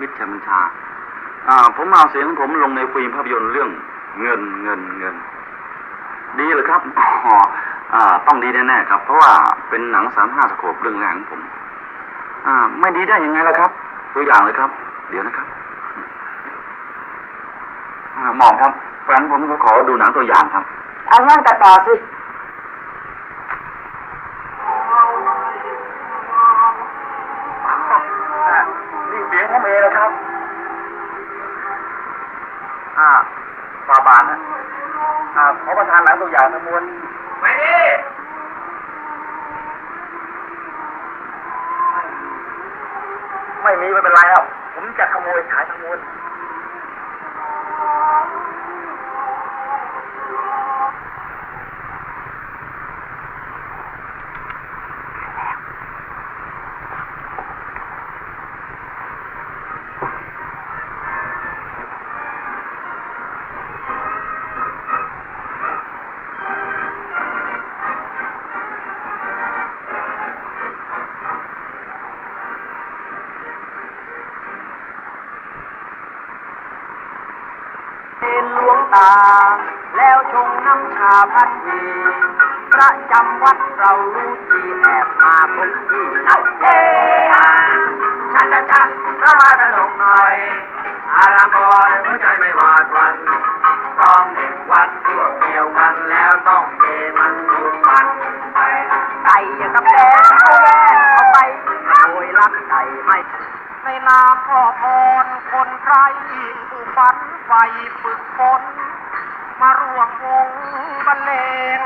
มิตรชัยบัญชา อ่า ผมเอาเสียงผมลงในฟิล์มภาพยนตร์เรื่องเงินเงินเงิน ดีเลยครับอ๋ออ่า ต้องดีแน่ๆครับ เพราะว่าเป็นหนังสามห้าสโคปเรื่องแรกของผม อ่า ไม่ดีได้ยังไงล่ะครับ ตัวอย่างเลยครับ เดี๋ยวนะครับอ่าหมอมครับแฟนผมก็ขอดูหนังตัวอย่างครับ เอางั้นแต่ต่อสิ อ่าขอประทานหนังตัวอย่างทั้งมวลไม่ดีไม่มีไม่เป็นไรแล้วผมจะขโมยฉายทั้งมวล ตา แล้วชงน้ำชาพัดวีประจำวัดเรารู้ที่แอบมาพบที่นักเทอาชันชันชันพระมาตลกหน่อย อารามบอยหัวใจไม่หวาดวันต้องเด็กวัดพวกเดียวกันแล้วต้องเทมันทุกวันไปไก่อย่างกับแดงเอาแย่เอาไปโดยรักไก่ไม่ ในนามพ่อพรคนไทยผู้ฝันใฝ่ฝึกฝนมาร่วมวงบรรเลง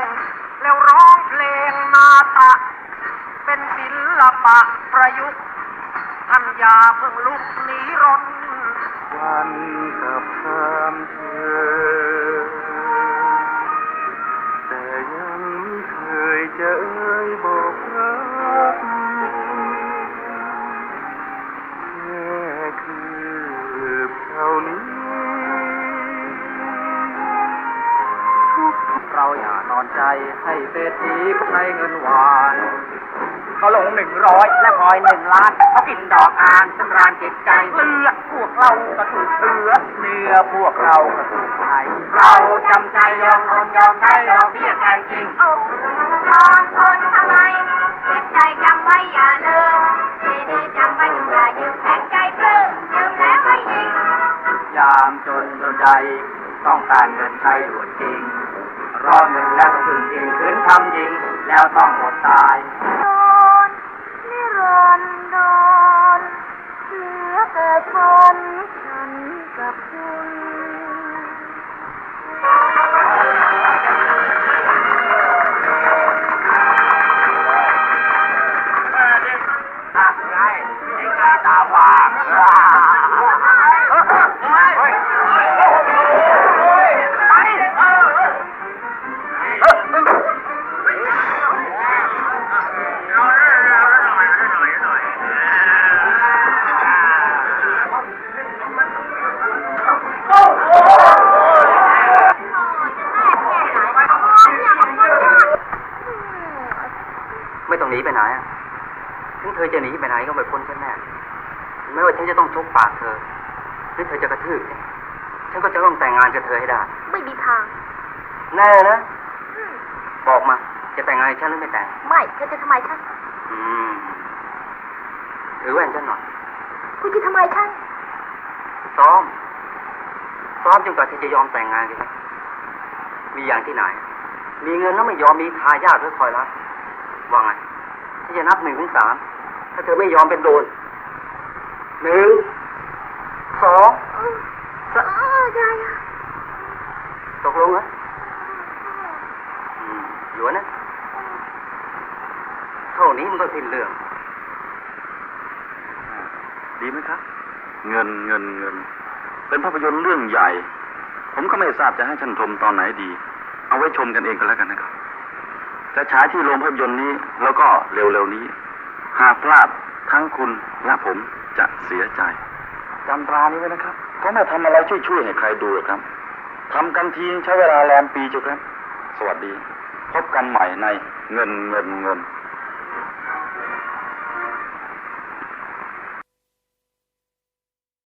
แล้วร้องเพลงนาตะ เป็นศิลปะประยุกต์ท่านอย่าเพิ่งลุกหนีรนวันกับคำเธอ ท่านี้ เราอย่านอนใจให้เศรษฐีใช้เงินหวานเขาลงหนึ่งร้อยและพลอยหนึ่งล้านเขากินดอกอานสำราญจิตใจเลือพวกเราก็ถูกเสือเนื้อพวกเราก็ถูกไทยเราจำใจยอมคนยอมใช้ยอมเบี้ยใจจริงโอ้ทอนคนทำไมเก็บใจจำไว้อย่าลืมดีดีจำไว้อย่ายืมแข็ ยามจนจนใดต้องการเงินใช้ด่วนจริงรอเงินแล้วถึงจริงคืนทำจริงแล้วต้องอดตายโดนนิรันดรเหลือแต่ฝันฉันกับคุณอะไรไอ้ไก่ตาหวาง ไม่ต้องหนีไปไหนอะถึงเธอจะหนีไปไหนก็ไม่พ้นฉันแน่ ไม่ว่าฉันจะต้องชกปากเธอ รือเธอจะกระทืบเนี่ยฉันก็จะต้องแต่งงานกับเธอให้ได้ ไม่มีทาง แน่นะบอกมา จะแต่งงานกับฉันหรือไม่แต่ง ไม่เธอจะทำไมฉันอืม ถือแว่นฉันหน่อย คุณจะทำไมฉันซ้อม ซ้อมจนกว่าเธอจะยอมแต่งงานกันมีอย่างที่ไหน มีเงินแล้วไม่ยอมมีทายาทเพื่อคอยรับว่าไงที่จะนับหนึ่งถึงสาม ถ้าเธอไม่ยอมเป็นโดนหนึ่ง สองเออเออได้อะตกลงเหรออืมหยวนนะ เท่านี้มันก็สิ้นเรื่อง ดีไหมครับ เงินเงินเงิน เป็นภาพยนตร์เรื่องใหญ่ ผมก็ไม่ทราบจะให้ท่านชมตอนไหนดี เอาไว้ชมกันเองก็แล้วกันนะครับ จะฉายที่โรงภาพยนตร์นี้แล้วก็เร็วๆนี้ หากพลาดทั้งคุณและผมจะเสียใจ จำตรานี้ไว้นะครับเขาไม่ทำอะไรช่วยๆให้ใครดูหรอกครับทำกันทีใช้เวลาแรมปีจบครับ สวัสดี พบกันใหม่ในเงินเงินเงิน